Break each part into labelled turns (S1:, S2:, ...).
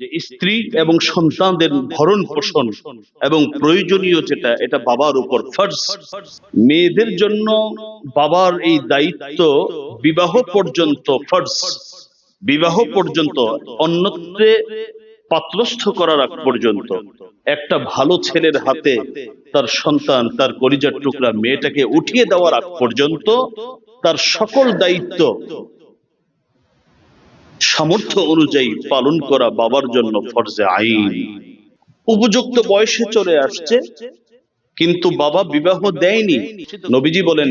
S1: যে স্ত্রী এবং সন্তানদের ভরণ পোষণ এবং প্রয়োজনীয় যেটা, এটা বাবার উপর ফার্জ। মেয়েদের জন্য বাবার এই দায়িত্ব বিবাহ পর্যন্ত ফার্জ। বিবাহ পর্যন্ত, অন্যত্রে পাত্রস্থ করার আগ পর্যন্ত। একটা ভালো ছেলের হাতে তার সন্তান, তার কলিজার টুকরা মেয়েটাকে উঠিয়ে দেওয়ার আগ পর্যন্ত তার সকল দায়িত্ব সামর্থ্য অনুযায়ী পালন করা বাবার জন্য ফরজে আইন। উপযুক্ত বয়সে চলে আসছে, কিন্তু বাবা বিবাহ দেয়নি। নবীজি বলেন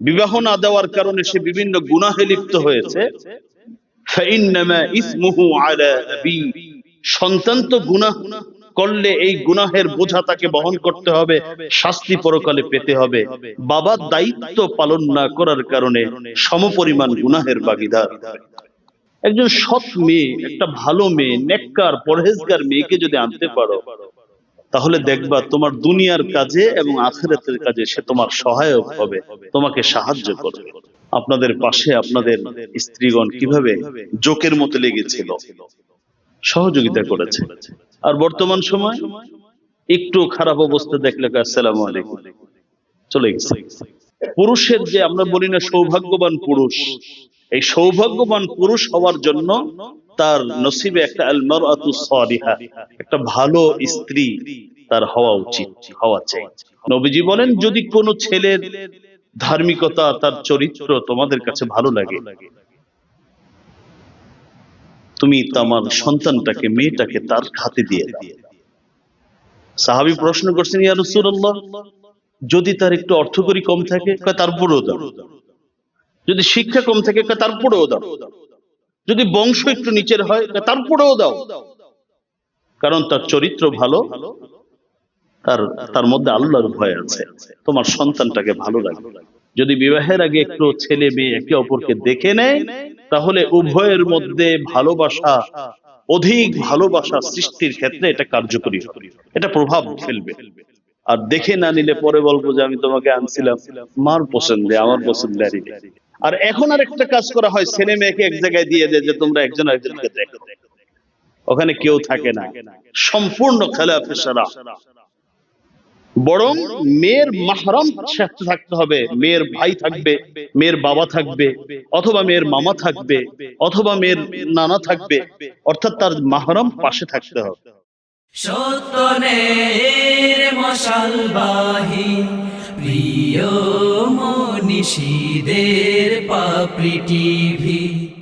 S1: বিবাহ না দেওয়ার কারণে সে বিভিন্ন গুনাহে লিপ্ত হয়েছে। সন্তান তো গুনাহ। করলে এই গুনাহের বোঝা তাকে বহন করতে হবে, শাস্তি পরকালে পেতে হবে। বাবার দায়িত্ব পালন না করার কারণে সমপরিমাণ গুনাহের বাগিদার। একজন সৎ মেয়ে, একটা ভালো মেয়ে, নেককার, পরহেজগার মেয়েকে যদি আনতে পারো, তাহলে দেখবা তোমার দুনিয়ার কাজে এবং আখেরাতের কাজে সে তোমার সহায়ক হবে, তোমাকে সাহায্য করবে। আপনাদের পাশে আপনাদের স্ত্রীগণ কীভাবে জোকের মতো লেগেছিল, সহযোগিতা করেছে। আর বর্তমান সময় একটু খারাপ অবস্থা দেখলে আসসালামু আলাইকুম। চলে গেছে। পুরুষের যে আমরা বলি না সৌভাগ্যবান পুরুষ, এই সৌভাগ্যবান পুরুষ হওয়ার জন্য তার নসিবে একটা আলমারাতু সালিহা, একটা ভালো স্ত্রী তার হওয়া উচিত, হওয়া চাই। নবীজি বলেন, যদি কোনো ছেলের ধার্মিকতা, তার চরিত্র তোমাদের কাছে ভালো লাগে তুমি তোমার সন্তানটাকে, মেয়েটাকে তার হাতে দিয়ে সাহাবি প্রশ্ন করছেন, ইয়া যদি তার একটু অর্থকরী কম থাকে তারপরেও দাও। যদি শিক্ষা কম থাকে তারপরেও দাও। যদি বংশ একটু নিচের হয় তারপরেও দাও। কারণ তার চরিত্র ভালো, তার তার মধ্যে আল্লাহর ভয় আছে। তোমার সন্তানটাকে ভালো লাগে যদি বিবাহের আগে একটু ছেলে মেয়ে একে অপরকে দেখে নেয় তাহলে উভয়ের মধ্যে ভালোবাসা, অধিক ভালোবাসা সৃষ্টির ক্ষেত্রে এটা কার্যকরী এটা প্রভাব ফেলবে। আর দেখে না নিলে পরে বলব যে আমি তোমাকে আনছিলাম, মার পছন্দে, আমার পছন্দের আর এখন আর একটা কাজ করা হয়, ছেলে মেয়েকে এক জায়গায় দিয়ে দেয় যে তোমরা একজন একজনকে দেখো। ওখানে কেউ থাকে না। সম্পূর্ণ খেলা পেশারা বরং মেয়ের মাহরম সাথে থাকতে হবে। মেয়ের ভাই থাকবে, মেয়ের বাবা থাকবে, অথবা মেয়ের মামা থাকবে, অথবা মেয়ের নানা থাকবে, অর্থাৎ তার মাহরম পাশে থাকতে হবে।
S2: প্রিয় মনীষীদের পাপড়ি টিভি।